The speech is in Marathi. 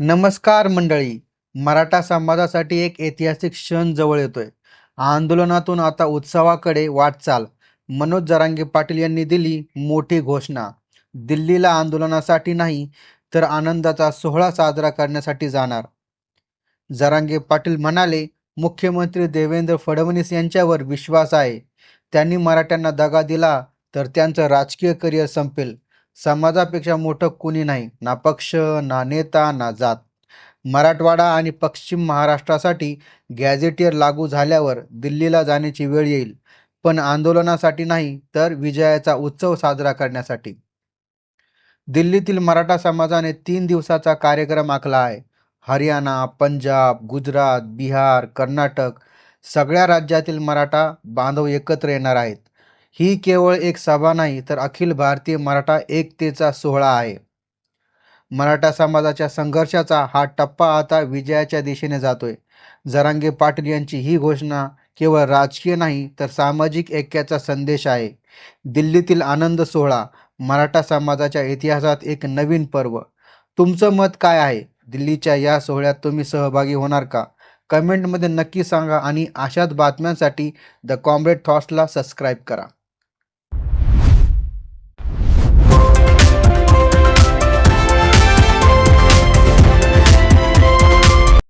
नमस्कार मंडळी. मराठा समाजासाठी एक ऐतिहासिक क्षण जवळ येतोय. आंदोलनातून आता उत्सवाकडे वाटचाल. मनोज जरांगे पाटील यांनी दिली मोठी घोषणा. दिल्लीला आंदोलनासाठी नाही तर आनंदाचा सोहळा साजरा करण्यासाठी जाणार. जरांगे पाटील म्हणाले मुख्यमंत्री देवेंद्र फडणवीस यांच्यावर विश्वास आहे. त्यांनी मराठ्यांना दगा दिला तर त्यांचं राजकीय करिअर संपेल. समाजापेक्षा मोठं कुणी नाही. ना पक्ष ना नेता ना जात. मराठवाडा आणि पश्चिम महाराष्ट्रासाठी गॅझेटियर लागू झाल्यावर दिल्लीला जाण्याची वेळ येईल. पण आंदोलनासाठी नाही तर विजयाचा उत्सव साजरा करण्यासाठी. दिल्लीतील मराठा समाजाने तीन दिवसाचा कार्यक्रम आखला आहे. हरियाणा पंजाब गुजरात बिहार कर्नाटक सगळ्या राज्यातील मराठा बांधव एकत्र येणार आहेत. ही केवळ एक सभा नाही तर अखिल भारतीय मराठा एकतेचा सोहळा आहे. मराठा समाजाच्या संघर्षाचा हा टप्पा आता विजयाच्या दिशेने जातोय. जरांगे पाटील यांची ही घोषणा केवळ राजकीय नाही तर सामाजिक ऐक्याचा संदेश आहे. दिल्लीतील आनंद सोहळा मराठा समाजाच्या इतिहासात एक नवीन पर्व. तुमचं मत काय आहे? दिल्लीच्या या सोहळ्यात तुम्ही सहभागी होणार का? कमेंटमध्ये नक्की सांगा आणि अशाच बातम्यांसाठी द कॉम्रेड थॉट्सला सबस्क्राईब करा.